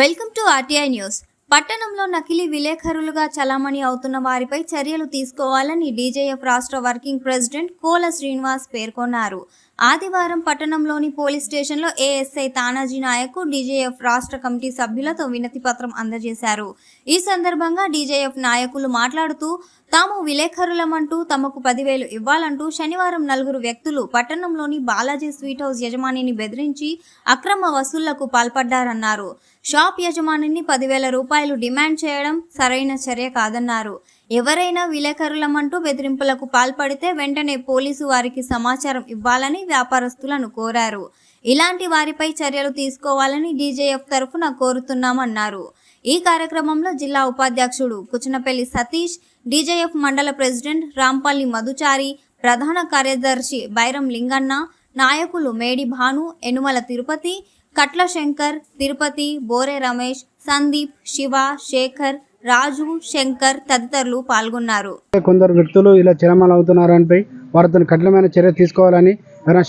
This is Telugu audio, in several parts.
Welcome to RTI news. పట్టణంలో నకిలీ విలేకరులుగా చలామణి అవుతున్న వారిపై చర్యలు తీసుకోవాలని డీజేఎఫ్ రాష్ట్ర వర్కింగ్ ప్రెసిడెంట్ కోల శ్రీనివాస్ పేర్కొన్నారు. ఆదివారం పట్టణంలోని పోలీస్ స్టేషన్లో ఏఎస్ఐ తానాజీ నాయక్ డీజేఎఫ్ రాష్ట్ర కమిటీ సభ్యులతో వినతి పత్రం అందజేశారు. ఈ సందర్భంగా డీజేఎఫ్ నాయకులు మాట్లాడుతూ తాము విలేకరులమంటూ తమకు పదివేలు ఇవ్వాలంటూ శనివారం నలుగురు వ్యక్తులు పట్టణంలోని బాలాజీ స్వీట్ హౌస్ యజమానిని బెదిరించి అక్రమ వసూళ్ళకు పాల్పడ్డారన్నారు. షాప్ యజమానిని పదివేల రూపాయలు డిమాండ్ చేయడం సరైన చర్య కాదన్నారు. ఎవరైనా విలేకరులమంటూ బెదిరింపులకు పాల్పడితే వెంటనే పోలీసు వారికి సమాచారం ఇవ్వాలని వ్యాపారస్తులను కోరారు. ఇలాంటి వారిపై చర్యలు తీసుకోవాలని డీజేఎఫ్ తరఫున కోరుతున్నామన్నారు. ఈ కార్యక్రమంలో జిల్లా ఉపాధ్యక్షుడు కుచనపల్లి సతీష్ డీజేఎఫ్ మండల ప్రెసిడెంట్ రాంపల్లి మధుచారి ప్రధాన కార్యదర్శి బైరం లింగన్న నాయకులు మేడి భాను ఎనుమల తిరుపతి కట్ల శంకర్ తిరుపతి బోరే రమేష్ సందీప్ శివ శేఖర్ రాజు శంకర్ తదితరులు పాల్గొన్నారు. కొందరు వ్యక్తులు ఇలా చలమాలు అవుతున్నారనిపై వారితో కఠినమైన చర్య తీసుకోవాలని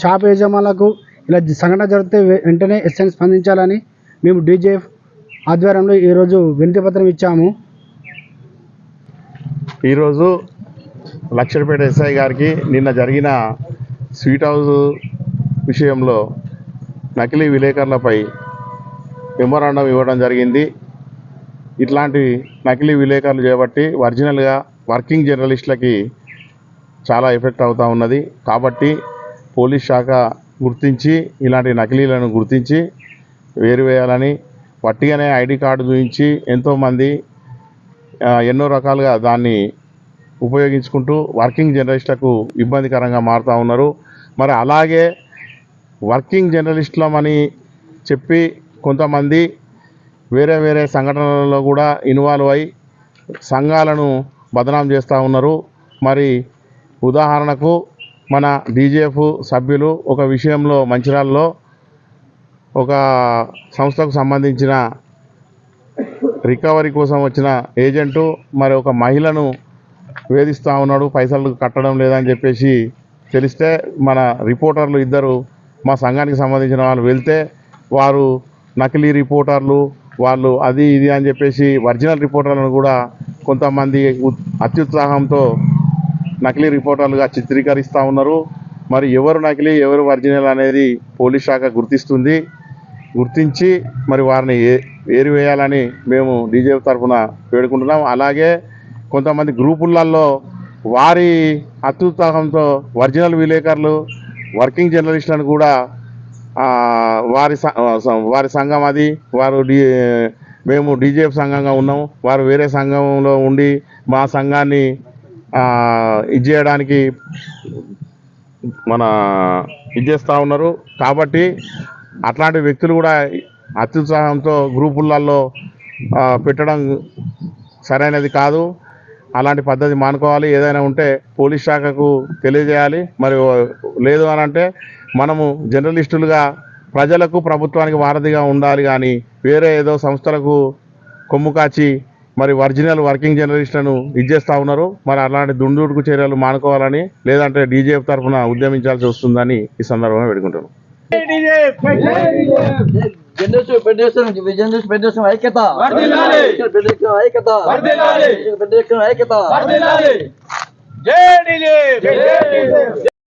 షాప్ యజమానులకు ఇలా సంఘటన జరిగితే వెంటనే ఎస్ఎన్ స్పందించాలని మేము డీజేఎఫ్ ఆధ్వర్యంలో ఈరోజు వినతి పత్రం ఇచ్చాము. ఈరోజు లక్షపేట ఎస్ఐ గారికి నిన్న జరిగిన స్వీట్ హౌస్ విషయంలో నకిలీ విలేకరులపై మెమోరాండం ఇవ్వడం జరిగింది. ఇట్లాంటి నకిలీ విలేకరులు చేపట్టి ఒరిజినల్గా వర్కింగ్ జర్నలిస్టులకి చాలా ఎఫెక్ట్ అవుతూ ఉన్నది. కాబట్టి పోలీస్ శాఖ గుర్తించి ఇలాంటి నకిలీలను గుర్తించి వేరు వేయాలని వట్టిగానే ఐడి కార్డు చూపించి ఎంతోమంది ఎన్నో రకాలుగా దాన్ని ఉపయోగించుకుంటూ వర్కింగ్ జర్నలిస్టులకు ఇబ్బందికరంగా మారుతూ ఉన్నారు. మరి అలాగే వర్కింగ్ జర్నలిస్టులమని చెప్పి కొంతమంది వేరే వేరే సంఘటనలలో కూడా ఇన్వాల్వ్ అయి సంఘాలను బదనాం చేస్తూ ఉన్నారు. మరి ఉదాహరణకు మన డీజేఎఫ్ సభ్యులు ఒక విషయంలో మంచిర్యాలలో ఒక సంస్థకు సంబంధించిన రికవరీ కోసం వచ్చిన ఏజెంటు మరి ఒక మహిళను వేధిస్తూ ఉన్నాడు పైసలు కట్టడం లేదని చెప్పేసి తెలిస్తే మన రిపోర్టర్లు ఇద్దరు మా సంఘానికి సంబంధించిన వాళ్ళు వెళ్తే వారు నకిలీ రిపోర్టర్లు వాళ్ళు అది ఇది అని చెప్పేసి ఒరిజినల్ రిపోర్టర్లను కూడా కొంతమంది అత్యుత్సాహంతో నకిలీ రిపోర్టర్లుగా చిత్రీకరిస్తూ ఉన్నారు. మరి ఎవరు నకిలీ ఎవరు ఒరిజినల్ అనేది పోలీస్ శాఖ గుర్తిస్తుంది. గుర్తించి మరి వారిని ఏ ఏరివేయాలని మేము డీజేపీ తరఫున వేడుకుంటున్నాం. అలాగే కొంతమంది గ్రూపులలో వారి అత్యుత్సాహంతో ఒరిజినల్ విలేకరులు వర్కింగ్ జర్నలిస్టులను కూడా వారి వారి సంఘం అది. వారు మేము డీజేఎఫ్ సంఘంగా ఉన్నాం. వారు వేరే సంఘంలో ఉండి మా సంఘాన్ని ఇది చేయడానికి మన ఇది చేస్తూ ఉన్నారు. కాబట్టి అట్లాంటి వ్యక్తులు కూడా అత్యుత్సాహంతో గ్రూపులలో పెట్టడం సరైనది కాదు. అలాంటి పద్ధతి మానుకోవాలి. ఏదైనా ఉంటే పోలీస్ శాఖకు తెలియజేయాలి. మరి లేదు అని అంటే మనము జర్నలిస్టులుగా ప్రజలకు ప్రభుత్వానికి వారధిగా ఉండాలి కానీ వేరే ఏదో సంస్థలకు కొమ్ము కాచి మరి ఒరిజినల్ వర్కింగ్ జర్నలిస్టులను ఇచ్చేస్తూ ఉన్నారు. మరి అలాంటి దుందుడుకు చర్యలు మానుకోవాలని లేదంటే డీజేఎఫ్ తరఫున ఉద్యమించాల్సి వస్తుందని ఈ సందర్భంగా పెడుకుంటున్నాం జనరేషన్ ఫెడరేషన్ జనరేషన్ ఫెడరేషన్ ఐక్యత ఫెడరేషన్ ఐక్యత ఫెడరేషన్ ఐక్యత జై డీజే